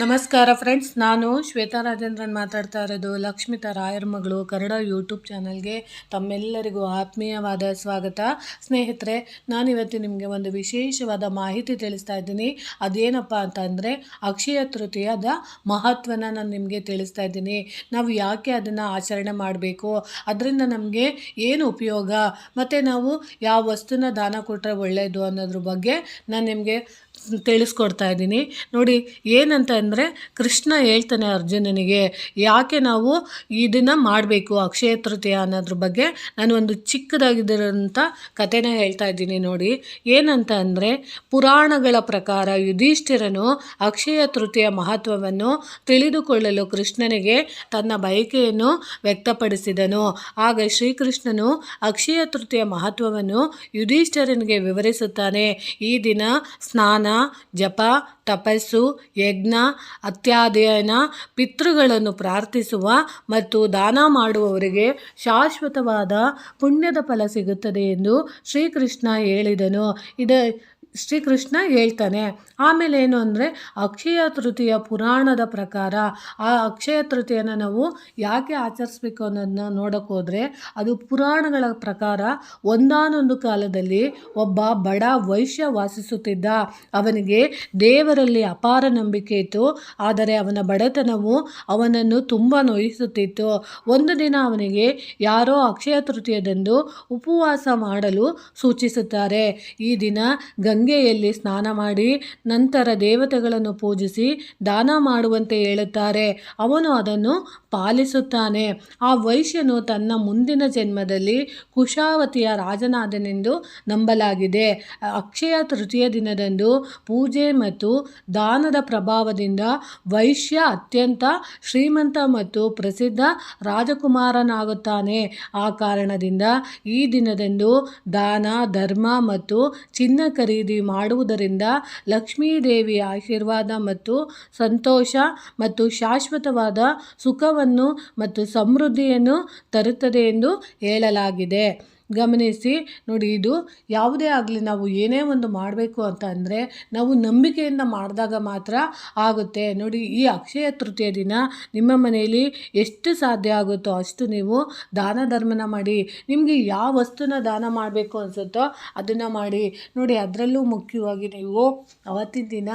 ನಮಸ್ಕಾರ ಫ್ರೆಂಡ್ಸ್, ನಾನು ಶ್ವೇತಾ ರಾಜೇಂದ್ರನ್ ಮಾತಾಡ್ತಾ ಇರೋದು. ಲಕ್ಷ್ಮಿತಾ ರಾಯರ್ ಮಗಳು ಕನ್ನಡ ಯೂಟ್ಯೂಬ್ ಚಾನಲ್ಗೆ ತಮ್ಮೆಲ್ಲರಿಗೂ ಆತ್ಮೀಯವಾದ ಸ್ವಾಗತ. ಸ್ನೇಹಿತರೆ, ನಾನಿವತ್ತು ನಿಮಗೆ ಒಂದು ವಿಶೇಷವಾದ ಮಾಹಿತಿ ತಿಳಿಸ್ತಾ ಇದ್ದೀನಿ. ಅದೇನಪ್ಪ ಅಂತ ಅಂದರೆ ಅಕ್ಷಯ ತೃತೀಯದ ಮಹತ್ವನ ನಾನು ನಿಮಗೆ ತಿಳಿಸ್ತಾ ಇದ್ದೀನಿ. ನಾವು ಯಾಕೆ ಅದನ್ನು ಆಚರಣೆ ಮಾಡಬೇಕು? ಅದರಿಂದ ನಮಗೆ ಏನು ಉಪಯೋಗ? ಮತ್ತು ನಾವು ಯಾವ ವಸ್ತುನ ದಾನ ಕೊಟ್ಟರೆ ಒಳ್ಳೆಯದು ಅನ್ನೋದ್ರ ಬಗ್ಗೆ ನಾನು ನಿಮಗೆ ತಿಳಿಸ್ಕೊಡ್ತಾ ಇದ್ದೀನಿ. ನೋಡಿ ಏನಂತ ಅಂದರೆ ಕೃಷ್ಣ ಹೇಳ್ತಾನೆ ಅರ್ಜುನನಿಗೆ, ಯಾಕೆ ನಾವು ಇದನ್ನು ಮಾಡಬೇಕು ಅಕ್ಷಯ ತೃತೀಯ ಅನ್ನೋದ್ರ ಬಗ್ಗೆ? ನಾನು ಒಂದು ಚಿಕ್ಕದಾಗಿದ್ದಿರೋಂಥ ಕಥೆನ ಹೇಳ್ತಾ ಇದ್ದೀನಿ ನೋಡಿ. ಏನಂತ ಅಂದರೆ ಪುರಾಣಗಳ ಪ್ರಕಾರ ಯುಧಿಷ್ಠಿರನು ಅಕ್ಷಯ ತೃತೀಯ ಮಹತ್ವವನ್ನು ತಿಳಿದುಕೊಳ್ಳಲು ಕೃಷ್ಣನಿಗೆ ತನ್ನ ಬಯಕೆಯನ್ನು ವ್ಯಕ್ತಪಡಿಸಿದನು. ಆಗ ಶ್ರೀಕೃಷ್ಣನು ಅಕ್ಷಯ ತೃತೀಯ ಮಹತ್ವವನ್ನು ಯುಧಿಷ್ಠಿರನಿಗೆ ವಿವರಿಸುತ್ತಾನೆ. ಈ ದಿನ ಸ್ನಾನ ಜಪ, ತಪಸ್ಸು, ಯಜ್ಞ, ಅತ್ಯಾಧ್ಯಯನ, ಪಿತೃಗಳನ್ನು ಪ್ರಾರ್ಥಿಸುವ ಮತ್ತು ದಾನ ಮಾಡುವವರಿಗೆ ಶಾಶ್ವತವಾದ ಪುಣ್ಯದ ಫಲ ಸಿಗುತ್ತದೆ ಎಂದು ಶ್ರೀಕೃಷ್ಣ ಹೇಳಿದನು. ಇದ ಶ್ರೀಕೃಷ್ಣ ಹೇಳ್ತಾನೆ. ಆಮೇಲೆ ಏನು ಅಂದರೆ, ಅಕ್ಷಯ ತೃತೀಯ ಪುರಾಣದ ಪ್ರಕಾರ ಆ ಅಕ್ಷಯ ತೃತೀಯನ ನಾವು ಯಾಕೆ ಆಚರಿಸ್ಬೇಕು ಅನ್ನೋದನ್ನ ನೋಡೋಕ್ಕೋದ್ರೆ ಅದು ಪುರಾಣಗಳ ಪ್ರಕಾರ ಒಂದಾನೊಂದು ಕಾಲದಲ್ಲಿ ಒಬ್ಬ ಬಡ ವೈಶ್ಯ ವಾಸಿಸುತ್ತಿದ್ದ. ಅವನಿಗೆ ದೇವರಲ್ಲಿ ಅಪಾರ ನಂಬಿಕೆ ಇತ್ತು. ಆದರೆ ಅವನ ಬಡತನವು ಅವನನ್ನು ತುಂಬ ನೋಯಿಸುತ್ತಿತ್ತು. ಒಂದು ದಿನ ಅವನಿಗೆ ಯಾರೋ ಅಕ್ಷಯ ತೃತೀಯದಂದು ಉಪವಾಸ ಮಾಡಲು ಸೂಚಿಸುತ್ತಾರೆ. ಈ ದಿನ ಗಂಗೆಯಲ್ಲಿ ಸ್ನಾನ ಮಾಡಿ ನಂತರ ದೇವತೆಗಳನ್ನು ಪೂಜಿಸಿ ದಾನ ಮಾಡುವಂತೆ ಹೇಳುತ್ತಾರೆ. ಅವನು ಅದನ್ನು ಪಾಲಿಸುತ್ತಾನೆ. ಆ ವೈಶ್ಯನು ತನ್ನ ಮುಂದಿನ ಜನ್ಮದಲ್ಲಿ ಕುಶಾವತಿಯ ರಾಜನಾದನೆಂದು ನಂಬಲಾಗಿದೆ. ಅಕ್ಷಯ ತೃತೀಯ ದಿನದಂದು ಪೂಜೆ ಮತ್ತು ದಾನದ ಪ್ರಭಾವದಿಂದ ವೈಶ್ಯ ಅತ್ಯಂತ ಶ್ರೀಮಂತ ಮತ್ತು ಪ್ರಸಿದ್ಧ ರಾಜಕುಮಾರನಾಗುತ್ತಾನೆ. ಆ ಕಾರಣದಿಂದ ಈ ದಿನದಂದು ದಾನ, ಧರ್ಮ ಮತ್ತು ಚಿನ್ನ ಖರೀದಿ ಮಾಡುವುದರಿಂದ ಲಕ್ಷ್ಮೀದೇವಿಯ ಆಶೀರ್ವಾದ ಮತ್ತು ಸಂತೋಷ ಮತ್ತು ಶಾಶ್ವತವಾದ ಸುಖವನ್ನು ಮತ್ತು ಸಮೃದ್ಧಿಯನ್ನು ತರುತ್ತದೆ ಎಂದು ಹೇಳಲಾಗಿದೆ. ಗಮನಿಸಿ ನೋಡಿ, ಇದು ಯಾವುದೇ ಆಗಲಿ ನಾವು ಏನೇ ಒಂದು ಮಾಡಬೇಕು ಅಂತ ಅಂದರೆ ನಾವು ನಂಬಿಕೆಯಿಂದ ಮಾಡಿದಾಗ ಮಾತ್ರ ಆಗುತ್ತೆ. ನೋಡಿ, ಈ ಅಕ್ಷಯ ತೃತೀಯ ದಿನ ನಿಮ್ಮ ಮನೆಯಲ್ಲಿ ಎಷ್ಟು ಸಾಧ್ಯ ಆಗುತ್ತೋ ಅಷ್ಟು ನೀವು ದಾನ ಧರ್ಮನ ಮಾಡಿ, ನಿಮಗೆ ಯಾವ ವಸ್ತುನ ದಾನ ಮಾಡಬೇಕು ಅನಿಸುತ್ತೋ ಅದನ್ನು ಮಾಡಿ. ನೋಡಿ, ಅದರಲ್ಲೂ ಮುಖ್ಯವಾಗಿ ನೀವು ಅವತ್ತಿನ ದಿನ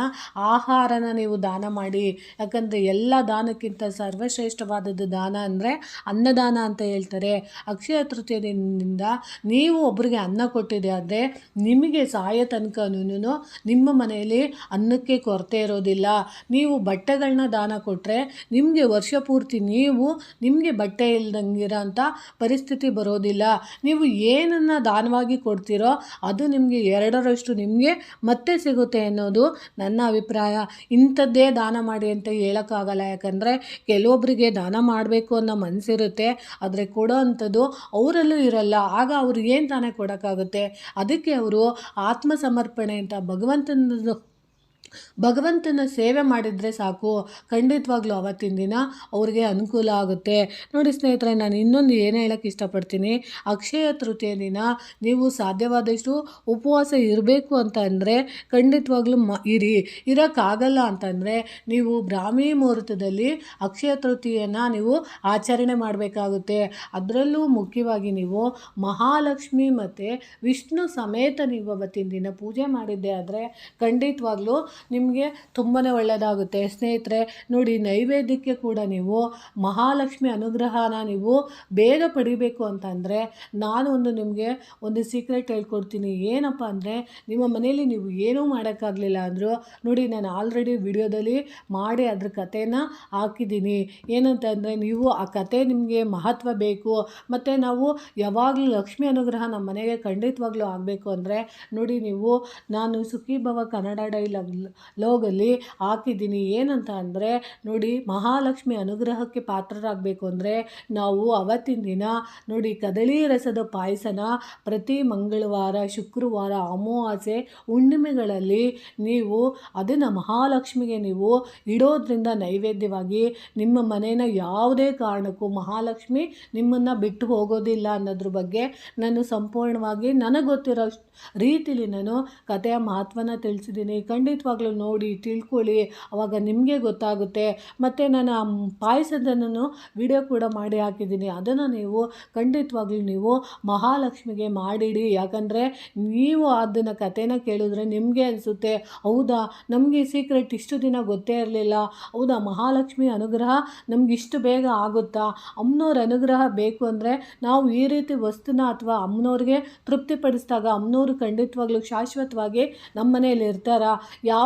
ಆಹಾರನ ನೀವು ದಾನ ಮಾಡಿ. ಯಾಕಂದರೆ ಎಲ್ಲ ದಾನಕ್ಕಿಂತ ಸರ್ವಶ್ರೇಷ್ಠವಾದದ್ದು ದಾನ ಅಂದರೆ ಅನ್ನದಾನ ಅಂತ ಹೇಳ್ತಾರೆ. ಅಕ್ಷಯ ತೃತೀಯ ದಿನದಿಂದ ನೀವು ಒಬ್ಬರಿಗೆ ಅನ್ನ ಕೊಟ್ಟಿದೆ ಆದರೆ ನಿಮಗೆ ಸಾಯೋ ತನಕನೂ ನಿಮ್ಮ ಮನೆಯಲ್ಲಿ ಅನ್ನಕ್ಕೆ ಕೊರತೆ ಇರೋದಿಲ್ಲ. ನೀವು ಬಟ್ಟೆಗಳನ್ನ ದಾನ ಕೊಟ್ಟರೆ ನಿಮಗೆ ವರ್ಷ ಪೂರ್ತಿ ನೀವು ನಿಮಗೆ ಬಟ್ಟೆ ಇಲ್ದಂಗಿರೋ ಅಂಥ ಪರಿಸ್ಥಿತಿ ಬರೋದಿಲ್ಲ. ನೀವು ಏನನ್ನು ದಾನವಾಗಿ ಕೊಡ್ತೀರೋ ಅದು ನಿಮಗೆ ಎರಡರಷ್ಟು ನಿಮಗೆ ಮತ್ತೆ ಸಿಗುತ್ತೆ ಅನ್ನೋದು ನನ್ನ ಅಭಿಪ್ರಾಯ. ಇಂಥದ್ದೇ ದಾನ ಮಾಡಿ ಅಂತ ಹೇಳೋಕ್ಕಾಗಲ್ಲ. ಯಾಕಂದರೆ ಕೆಲವೊಬ್ಬರಿಗೆ ದಾನ ಮಾಡಬೇಕು ಅನ್ನೋ ಮನಸ್ಸಿರುತ್ತೆ ಆದರೆ ಕೊಡೋ ಅಂಥದ್ದು ಅವರಲ್ಲೂ ಇರಲ್ಲ. ಆಗ ಅವ್ರು ಏನು ತಾನೇ ಕೊಡೋಕ್ಕಾಗುತ್ತೆ? ಅದಕ್ಕೆ ಅವರು ಆತ್ಮಸಮರ್ಪಣೆ ಅಂತ ಭಗವಂತನದು ಭಗವಂತನ ಸೇವೆ ಮಾಡಿದರೆ ಸಾಕು. ಖಂಡಿತವಾಗ್ಲೂ ಅವತ್ತಿನ ದಿನ ಅವ್ರಿಗೆ ಅನುಕೂಲ ಆಗುತ್ತೆ. ನೋಡಿ ಸ್ನೇಹಿತರೆ, ನಾನು ಇನ್ನೊಂದು ಏನು ಹೇಳೋಕ್ಕೆ ಇಷ್ಟಪಡ್ತೀನಿ. ಅಕ್ಷಯ ತೃತೀಯ ದಿನ ನೀವು ಸಾಧ್ಯವಾದಷ್ಟು ಉಪವಾಸ ಇರಬೇಕು ಅಂತ ಅಂದರೆ ಖಂಡಿತವಾಗ್ಲೂ ಮ, ಇರಿ. ಇರೋಕ್ಕಾಗಲ್ಲ ಅಂತಂದರೆ ನೀವು ಬ್ರಾಹ್ಮಿ ಮುಹೂರ್ತದಲ್ಲಿ ಅಕ್ಷಯ ತೃತೀಯನ ನೀವು ಆಚರಣೆ ಮಾಡಬೇಕಾಗುತ್ತೆ. ಅದರಲ್ಲೂ ಮುಖ್ಯವಾಗಿ ನೀವು ಮಹಾಲಕ್ಷ್ಮಿ ಮತ್ತು ವಿಷ್ಣು ಸಮೇತ ನೀವು ಅವತ್ತಿನ ದಿನ ಪೂಜೆ ಮಾಡಿದ್ದೆ ಆದರೆ ಖಂಡಿತವಾಗ್ಲೂ ನಿಮಗೆ ತುಂಬಾ ಒಳ್ಳೆಯದಾಗುತ್ತೆ ಸ್ನೇಹಿತರೆ, ನೋಡಿ, ನೈವೇದ್ಯಕ್ಕೆ ಕೂಡ ನೀವು ಮಹಾಲಕ್ಷ್ಮಿ ಅನುಗ್ರಹನ ನೀವು ಬೇಗ ಪಡಿಬೇಕು ಅಂತಂದರೆ ನಾನು ಒಂದು ನಿಮಗೆ ಒಂದು ಸೀಕ್ರೆಟ್ ಹೇಳ್ಕೊಡ್ತೀನಿ. ಏನಪ್ಪ ಅಂದರೆ, ನಿಮ್ಮ ಮನೆಯಲ್ಲಿ ನೀವು ಏನೂ ಮಾಡೋಕ್ಕಾಗಲಿಲ್ಲ ಅಂದರೂ, ನೋಡಿ, ನಾನು ಆಲ್ರೆಡಿ ವಿಡಿಯೋದಲ್ಲಿ ಮಾಡಿ ಅದ್ರ ಕಥೆನ ಹಾಕಿದ್ದೀನಿ. ಏನಂತಂದರೆ, ನೀವು ಆ ಕತೆ ನಿಮಗೆ ಮಹತ್ವ ಬೇಕು. ಮತ್ತು ನಾವು ಯಾವಾಗಲೂ ಲಕ್ಷ್ಮಿ ಅನುಗ್ರಹ ನಮ್ಮ ಮನೆಗೆ ಖಂಡಿತವಾಗ್ಲೂ ಆಗಬೇಕು ಅಂದರೆ, ನೋಡಿ, ನೀವು ನಾನು ಸುಖಿ ಭವ ಕನ್ನಡ ಡೈಲಾಗ್ ಲೋಗಲ್ಲಿ ಹಾಕಿದ್ದೀನಿ. ಏನಂತ ಅಂದರೆ, ನೋಡಿ, ಮಹಾಲಕ್ಷ್ಮಿ ಅನುಗ್ರಹಕ್ಕೆ ಪಾತ್ರರಾಗಬೇಕು ಅಂದರೆ, ನಾವು ಅವತ್ತಿನ ದಿನ, ನೋಡಿ, ಕದಳಿ ರಸದ ಪಾಯಸನ ಪ್ರತಿ ಮಂಗಳವಾರ, ಶುಕ್ರವಾರ, ಅಮಾವಾಸ್ಯೆ ಹುಣ್ಣಿಮೆಗಳಲ್ಲಿ ನೀವು ಅದನ್ನು ಮಹಾಲಕ್ಷ್ಮಿಗೆ ನೀವು ಇಡೋದ್ರಿಂದ ನೈವೇದ್ಯವಾಗಿ ನಿಮ್ಮ ಮನೇನ ಯಾವುದೇ ಕಾರಣಕ್ಕೂ ಮಹಾಲಕ್ಷ್ಮಿ ನಿಮ್ಮನ್ನು ಬಿಟ್ಟು ಹೋಗೋದಿಲ್ಲ ಅನ್ನೋದ್ರ ಬಗ್ಗೆ ನಾನು ಸಂಪೂರ್ಣವಾಗಿ ನನಗೆ ಗೊತ್ತಿರೋ ರೀತಿಲಿ ನಾನು ಕಥೆಯ ಮಹತ್ವನ ತಿಳಿಸಿದ್ದೀನಿ. ಖಂಡಿತವಾಗ್ಲೂ ಖಂಡಿತವಾಗ್ಲೂ ನೋಡಿ ತಿಳ್ಕೊಳ್ಳಿ, ಅವಾಗ ನಿಮಗೆ ಗೊತ್ತಾಗುತ್ತೆ. ಮತ್ತು ನಾನು ಆ ಪಾಯಸದನ್ನು ವಿಡಿಯೋ ಕೂಡ ಮಾಡಿ ಹಾಕಿದ್ದೀನಿ. ಅದನ್ನು ನೀವು ಖಂಡಿತವಾಗ್ಲೂ ನೀವು ಮಹಾಲಕ್ಷ್ಮಿಗೆ ಮಾಡಿಡಿ. ಯಾಕಂದರೆ ನೀವು ಅದನ್ನು ಕಥೆನ ಕೇಳಿದ್ರೆ ನಿಮಗೆ ಅನಿಸುತ್ತೆ. ಹೌದಾ? ನಮಗೆ ಸೀಕ್ರೆಟ್ ಇಷ್ಟು ದಿನ ಗೊತ್ತೇ ಇರಲಿಲ್ಲ. ಹೌದಾ? ಮಹಾಲಕ್ಷ್ಮಿ ಅನುಗ್ರಹ ನಮ್ಗೆ ಇಷ್ಟು ಬೇಗ ಆಗುತ್ತಾ? ಅಮ್ಮನವ್ರ ಅನುಗ್ರಹ ಬೇಕು ಅಂದರೆ ನಾವು ಈ ರೀತಿ ವಸ್ತುನ ಅಥವಾ ಅಮ್ಮನವ್ರಿಗೆ ತೃಪ್ತಿಪಡಿಸಿದಾಗ, ಅಮ್ಮನವರು ಖಂಡಿತವಾಗ್ಲೂ ಶಾಶ್ವತವಾಗಿ ನಮ್ಮ ಮನೆಯಲ್ಲಿ ಇರ್ತಾರ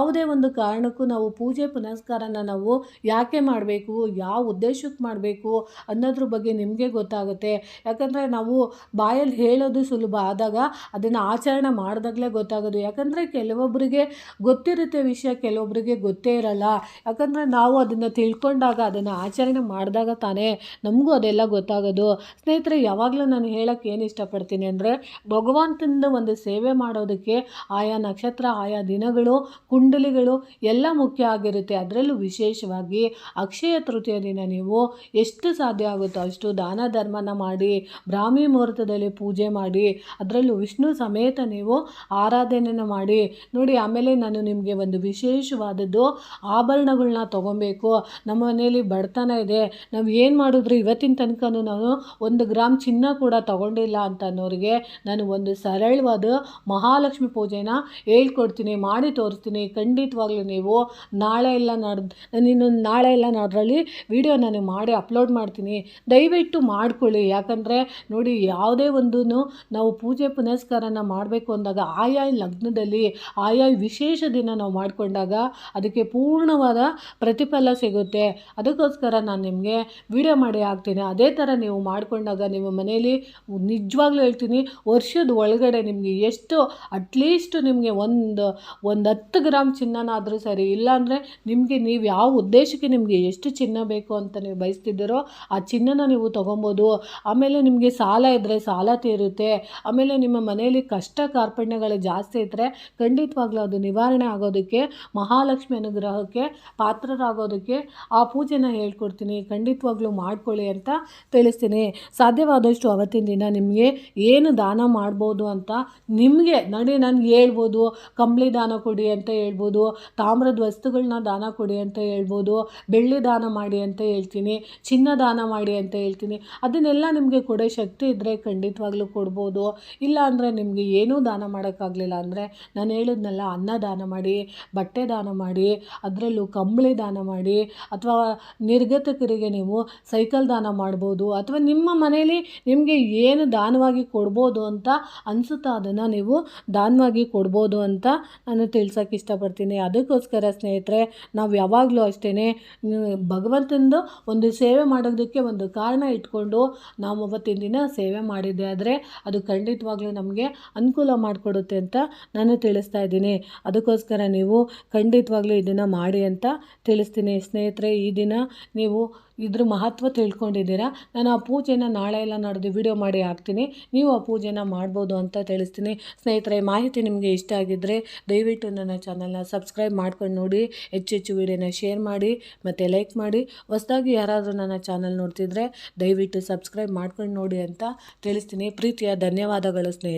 ಯಾವುದೇ ಒಂದು ಕಾರಣಕ್ಕೂ ನಾವು ಪೂಜೆ ಪುನಸ್ಕಾರನ ನಾವು ಯಾಕೆ ಮಾಡಬೇಕು, ಯಾವ ಉದ್ದೇಶಕ್ಕೆ ಮಾಡಬೇಕು ಅನ್ನೋದ್ರ ಬಗ್ಗೆ ನಿಮಗೆ ಗೊತ್ತಾಗುತ್ತೆ. ಯಾಕಂದರೆ ನಾವು ಬಾಯಲ್ಲಿ ಹೇಳೋದು ಸುಲಭ, ಆದಾಗ ಅದನ್ನು ಆಚರಣೆ ಮಾಡಿದಾಗಲೇ ಗೊತ್ತಾಗೋದು. ಯಾಕಂದರೆ ಕೆಲವೊಬ್ಬರಿಗೆ ಗೊತ್ತಿರುತ್ತೆ ವಿಷಯ ಕೆಲವೊಬ್ಬರಿಗೆ ಗೊತ್ತೇ ಇರಲ್ಲ. ಯಾಕಂದರೆ ನಾವು ಅದನ್ನು ತಿಳ್ಕೊಂಡಾಗ ಅದನ್ನು ಆಚರಣೆ ಮಾಡಿದಾಗ ತಾನೇ ನಮಗೂ ಅದೆಲ್ಲ ಗೊತ್ತಾಗೋದು. ಸ್ನೇಹಿತರೆ, ಯಾವಾಗಲೂ ನಾನು ಹೇಳೋಕ್ಕೆ ಏನು ಇಷ್ಟಪಡ್ತೀನಿ ಅಂದರೆ ಭಗವಂತನ ಒಂದು ಸೇವೆ ಮಾಡೋದಕ್ಕೆ ಆಯಾ ನಕ್ಷತ್ರ, ಆಯಾ ದಿನಗಳು ಕುಂಡಲಿಗಳು ಎಲ್ಲ ಮುಖ್ಯ ಆಗಿರುತ್ತೆ. ಅದರಲ್ಲೂ ವಿಶೇಷವಾಗಿ ಅಕ್ಷಯ ತೃತೀಯ ದಿನ ನೀವು ಎಷ್ಟು ಸಾಧ್ಯ ಆಗುತ್ತೋ ಅಷ್ಟು ದಾನ ಧರ್ಮನ ಮಾಡಿ, ಬ್ರಾಹ್ಮಿ ಮುಹೂರ್ತದಲ್ಲಿ ಪೂಜೆ ಮಾಡಿ, ಅದರಲ್ಲೂ ವಿಷ್ಣು ಸಮೇತ ನೀವು ಆರಾಧನೆಯನ್ನು ಮಾಡಿ, ನೋಡಿ ಆಮೇಲೆ ನಾನು ನಿಮಗೆ ಒಂದು ವಿಶೇಷವಾದದ್ದು ಆಭರಣಗಳನ್ನ ತೊಗೊಬೇಕು. ನಮ್ಮ ಮನೆಯಲ್ಲಿ ಬಡತನ ಇದೆ. ನಾವು ಏನು ಮಾಡಿದ್ರು ಇವತ್ತಿನ ತನಕನೂ ನಾನು ಒಂದು ಗ್ರಾಮ್ ಚಿನ್ನ ಕೂಡ ತಗೊಂಡಿಲ್ಲ ಅಂತ ಅನ್ನೋರಿಗೆ ನಾನು ಒಂದು ಸರಳವಾದ ಮಹಾಲಕ್ಷ್ಮಿ ಪೂಜೆನ ಹೇಳ್ಕೊಡ್ತೀನಿ, ಮಾಡಿ ತೋರಿಸ್ತೀನಿ. ಖಂಡಿತವಾಗ್ಲೂ ನೀವು ನಾಳೆ ಇಲ್ಲ ನಾಡ್ದು ನಾನು ಇನ್ನೊಂದು ನಾಳೆ ಇಲ್ಲ ನಾಡ್ರಲ್ಲಿ ವಿಡಿಯೋ ನಾನು ಮಾಡಿ ಅಪ್ಲೋಡ್ ಮಾಡ್ತೀನಿ. ದಯವಿಟ್ಟು ಮಾಡ್ಕೊಳ್ಳಿ. ಯಾಕಂದರೆ ನೋಡಿ ಯಾವುದೇ ಒಂದು ನಾವು ಪೂಜೆ ಪುನಸ್ಕಾರನ ಮಾಡಬೇಕು ಅಂದಾಗ ಆಯಾ ಲಗ್ನದಲ್ಲಿ, ಆಯಾ ವಿಶೇಷ ದಿನ ನಾವು ಮಾಡಿಕೊಂಡಾಗ ಅದಕ್ಕೆ ಪೂರ್ಣವಾದ ಪ್ರತಿಫಲ ಸಿಗುತ್ತೆ. ಅದಕ್ಕೋಸ್ಕರ ನಾನು ನಿಮಗೆ ವಿಡಿಯೋ ಮಾಡಿ ಹಾಕ್ತೀನಿ. ಅದೇ ಥರ ನೀವು ಮಾಡಿಕೊಂಡಾಗ ನಿಮ್ಮ ಮನೆಯಲ್ಲಿ ನಿಜವಾಗ್ಲೂ ಹೇಳ್ತೀನಿ, ವರ್ಷದ ಒಳಗಡೆ ನಿಮಗೆ ಎಷ್ಟು ಅಟ್ಲೀಸ್ಟ್ ನಿಮಗೆ ಒಂದು ಒಂದು ಹತ್ತು ಗ್ರಾಮ್ ಚಿನ್ನನಾದರೂ ಸರಿ, ಇಲ್ಲಾಂದರೆ ನಿಮಗೆ ನೀವು ಯಾವ ಉದ್ದೇಶಕ್ಕೆ ನಿಮಗೆ ಎಷ್ಟು ಚಿನ್ನ ಬೇಕು ಅಂತ ನೀವು ಬಯಸ್ತಿದ್ದೀರೋ ಆ ಚಿನ್ನನ ನೀವು ತೊಗೊಬೋದು. ಆಮೇಲೆ ನಿಮಗೆ ಸಾಲ ಇದ್ದರೆ ಸಾಲ ತೀರುತ್ತೆ. ಆಮೇಲೆ ನಿಮ್ಮ ಮನೆಯಲ್ಲಿ ಕಷ್ಟ ಕಾರ್ಪಣ್ಯಗಳು ಜಾಸ್ತಿ ಇದ್ದರೆ ಖಂಡಿತವಾಗ್ಲೂ ಅದು ನಿವಾರಣೆ ಆಗೋದಕ್ಕೆ, ಮಹಾಲಕ್ಷ್ಮಿ ಅನುಗ್ರಹಕ್ಕೆ ಪಾತ್ರರಾಗೋದಕ್ಕೆ ಆ ಪೂಜೆನ ಹೇಳ್ಕೊಡ್ತೀನಿ. ಖಂಡಿತವಾಗ್ಲೂ ಮಾಡ್ಕೊಳ್ಳಿ ಅಂತ ತಿಳಿಸ್ತೀನಿ. ಸಾಧ್ಯವಾದಷ್ಟು ಅವತ್ತಿನ ದಿನ ನಿಮಗೆ ಏನು ದಾನ ಮಾಡ್ಬೋದು ಅಂತ ನಿಮಗೆ ನೋಡಿ ನಾನು ಹೇಳ್ಬೋದು. ಕಂಬಳಿ ದಾನ ಕೊಡಿ ಅಂತ ಹೇಳ್ಬೋದು. ತಾಮ್ರದ ವಸ್ತುಗಳನ್ನ ದಾನ ಕೊಡಿ ಅಂತ ಹೇಳ್ಬೋದು, ಬೆಳ್ಳಿ ದಾನ ಮಾಡಿ ಅಂತ ಹೇಳ್ತೀನಿ, ಚಿನ್ನ ದಾನ ಮಾಡಿ ಅಂತ ಹೇಳ್ತೀನಿ, ಅದನ್ನೆಲ್ಲ ನಿಮಗೆ ಕೊಡೋ ಶಕ್ತಿ ಇದ್ದರೆ ಖಂಡಿತವಾಗ್ಲೂ ಕೊಡ್ಬೋದು. ಇಲ್ಲ ಅಂದರೆ ನಿಮಗೆ ಏನೂ ದಾನ ಮಾಡೋಕ್ಕಾಗಲಿಲ್ಲ ಅಂದರೆ ನಾನು ಹೇಳಿದ್ನಲ್ಲ ಅನ್ನ ದಾನ ಮಾಡಿ, ಬಟ್ಟೆ ದಾನ ಮಾಡಿ, ಅದರಲ್ಲೂ ಕಂಬಳಿ ದಾನ ಮಾಡಿ, ಅಥವಾ ನಿರ್ಗತಕರಿಗೆ ನೀವು ಸೈಕಲ್ ದಾನ ಮಾಡ್ಬೋದು, ಅಥವಾ ನಿಮ್ಮ ಮನೇಲಿ ನಿಮಗೆ ಏನು ದಾನವಾಗಿ ಕೊಡ್ಬೋದು ಅಂತ ಅನಿಸುತ್ತಾ ಅದನ್ನು ನೀವು ದಾನವಾಗಿ ಕೊಡ್ಬೋದು ಅಂತ ನಾನು ತಿಳ್ಸೋಕ್ಕೆ ಇಷ್ಟಪಡ್ತೀನಿ. ಅದಕ್ಕೋಸ್ಕರ ಸ್ನೇಹಿತರೆ, ನಾವು ಯಾವಾಗಲೂ ಅಷ್ಟೇ ಭಗವಂತಂದು ಒಂದು ಸೇವೆ ಮಾಡೋದಕ್ಕೆ ಒಂದು ಕಾರಣ ಇಟ್ಕೊಂಡು ನಾವು ಅವತ್ತಿನ ದಿನ ಸೇವೆ ಮಾಡಿದ್ದೆ. ಆದರೆ ಅದು ಖಂಡಿತವಾಗ್ಲೂ ನಮಗೆ ಅನುಕೂಲ ಮಾಡಿಕೊಡುತ್ತೆ ಅಂತ ನಾನು ತಿಳಿಸ್ತಾ ಇದ್ದೀನಿ. ಅದಕ್ಕೋಸ್ಕರ ನೀವು ಖಂಡಿತವಾಗ್ಲೂ ಇದನ್ನು ಮಾಡಿ ಅಂತ ತಿಳಿಸ್ತೀನಿ. ಸ್ನೇಹಿತರೆ, ಈ ದಿನ ನೀವು ಇದ್ರ ಮಹತ್ವ ತಿಳ್ಕೊಂಡಿದ್ದೀರಾ? ನಾನು ಆ ಪೂಜೆನ ನಾಳೆ ಎಲ್ಲ ನಡೆದು ವಿಡಿಯೋ ಮಾಡಿ ಹಾಕ್ತೀನಿ. ನೀವು ಆ ಪೂಜೆನ ಮಾಡ್ಬೋದು ಅಂತ ತಿಳಿಸ್ತೀನಿ. ಸ್ನೇಹಿತರೆ, ಮಾಹಿತಿ ನಿಮಗೆ ಇಷ್ಟ ಆಗಿದ್ದರೆ ದಯವಿಟ್ಟು ನನ್ನ ಚಾನಲ್ನ ಸಬ್ಸ್ಕ್ರೈಬ್ ಮಾಡ್ಕೊಂಡು ನೋಡಿ, ಹೆಚ್ಚು ಹೆಚ್ಚು ವಿಡಿಯೋನ ಶೇರ್ ಮಾಡಿ, ಮತ್ತು ಲೈಕ್ ಮಾಡಿ. ಹೊಸದಾಗಿ ಯಾರಾದರೂ ನನ್ನ ಚಾನಲ್ ನೋಡ್ತಿದ್ರೆ ದಯವಿಟ್ಟು ಸಬ್ಸ್ಕ್ರೈಬ್ ಮಾಡ್ಕೊಂಡು ನೋಡಿ ಅಂತ ತಿಳಿಸ್ತೀನಿ. ಪ್ರೀತಿಯ ಧನ್ಯವಾದಗಳು ಸ್ನೇಹಿತರೆ.